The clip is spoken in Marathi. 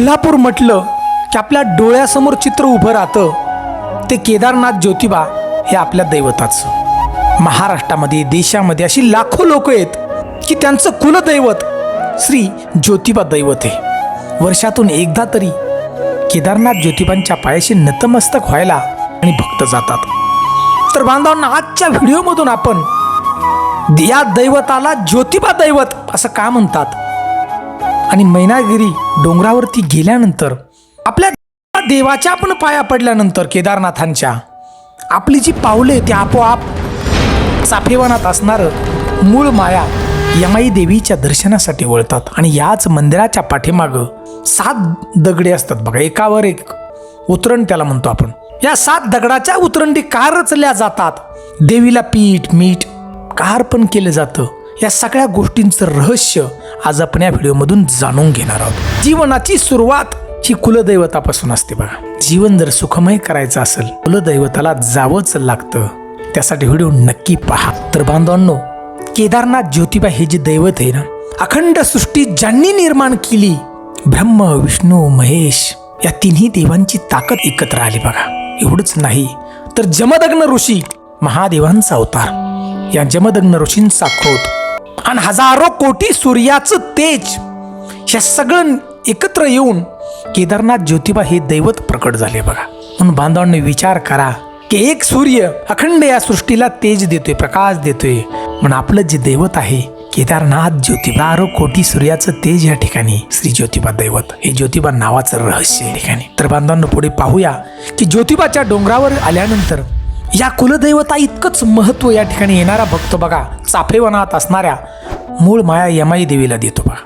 कोल्हापूर म्हटलं की आपल्या डोळ्यासमोर चित्र उभं राहतं. ते केदारनाथ ज्योतिबा हे आपल्या दैवताचं. महाराष्ट्रामध्ये देशामध्ये अशी लाखो लोक आहेत की त्यांचं कुलदैवत श्री ज्योतिबा दैवत आहे. वर्षातून एकदा तरी केदारनाथ ज्योतिबांच्या पायाशी नतमस्तक व्हायला आणि भक्त जातात. तर बांधवांना आजच्या व्हिडिओमधून आपण या दैवताला ज्योतिबा दैवत असं का म्हणतात? आणि मैनागिरी डोंगरावरती गेल्यानंतर आपल्या देवाच्या पण पाया पडल्यानंतर केदारनाथांच्या आपली जी पावले ती आपोआप साफेवनात असणारं मूळ माया यमाई देवीच्या दर्शनासाठी वळतात आणि याच मंदिराच्या पाठीमागं सात दगडे असतात बघा. एकावर एक उतरण त्याला म्हणतो आपण. या सात दगडाच्या उतरंडी का रचल्या जातात. देवीला पीठ मीठ कार पण केलं जातं. या सगळ्या गोष्टींचं रहस्य आज आपण या व्हिडिओमधून जाणून घेणार आहोत. जीवनाची सुरुवात ही कुलदैवतापासून असते बघा. जीवन जर सुखमय करायचं असेल कुलदैवताला जावंच लागतं. त्यासाठी व्हिडिओ नक्की पहा. तर बांधवांनो केदारनाथ ज्योतिबा हे जे दैवत आहे ना अखंड सृष्टी ज्यांनी निर्माण केली ब्रह्म विष्णू महेश या तिन्ही देवांची ताकद एकत्र आली बघा. एवढंच नाही तर जमदग्न ऋषी महादेवांचा अवतार. या जमदग्न ऋषींचा क्रोध आणि हजारो कोटी सूर्याचं तेज हे सगळं एकत्र येऊन केदारनाथ ज्योतिबा हे दैवत प्रकट झाले बघा. म्हणून बांधवांनी विचार करा की एक सूर्य अखंड या सृष्टीला तेज देतोय प्रकाश देतोय. म्हणून आपलं जे दैवत आहे केदारनाथ ज्योतिबा आरो कोटी सूर्याचं तेज या ठिकाणी श्री ज्योतिबा दैवत. हे ज्योतिबा नावाचं रहस्य या ठिकाणी. तर बांधवांना पुढे पाहूया की ज्योतिबाच्या डोंगरावर आल्यानंतर या कुलदैवता इतकंच महत्त्व या ठिकाणी येणारा भक्त बघा. चाफेवनात असणाऱ्या मूळ माया यमाई देवीला देतो बा.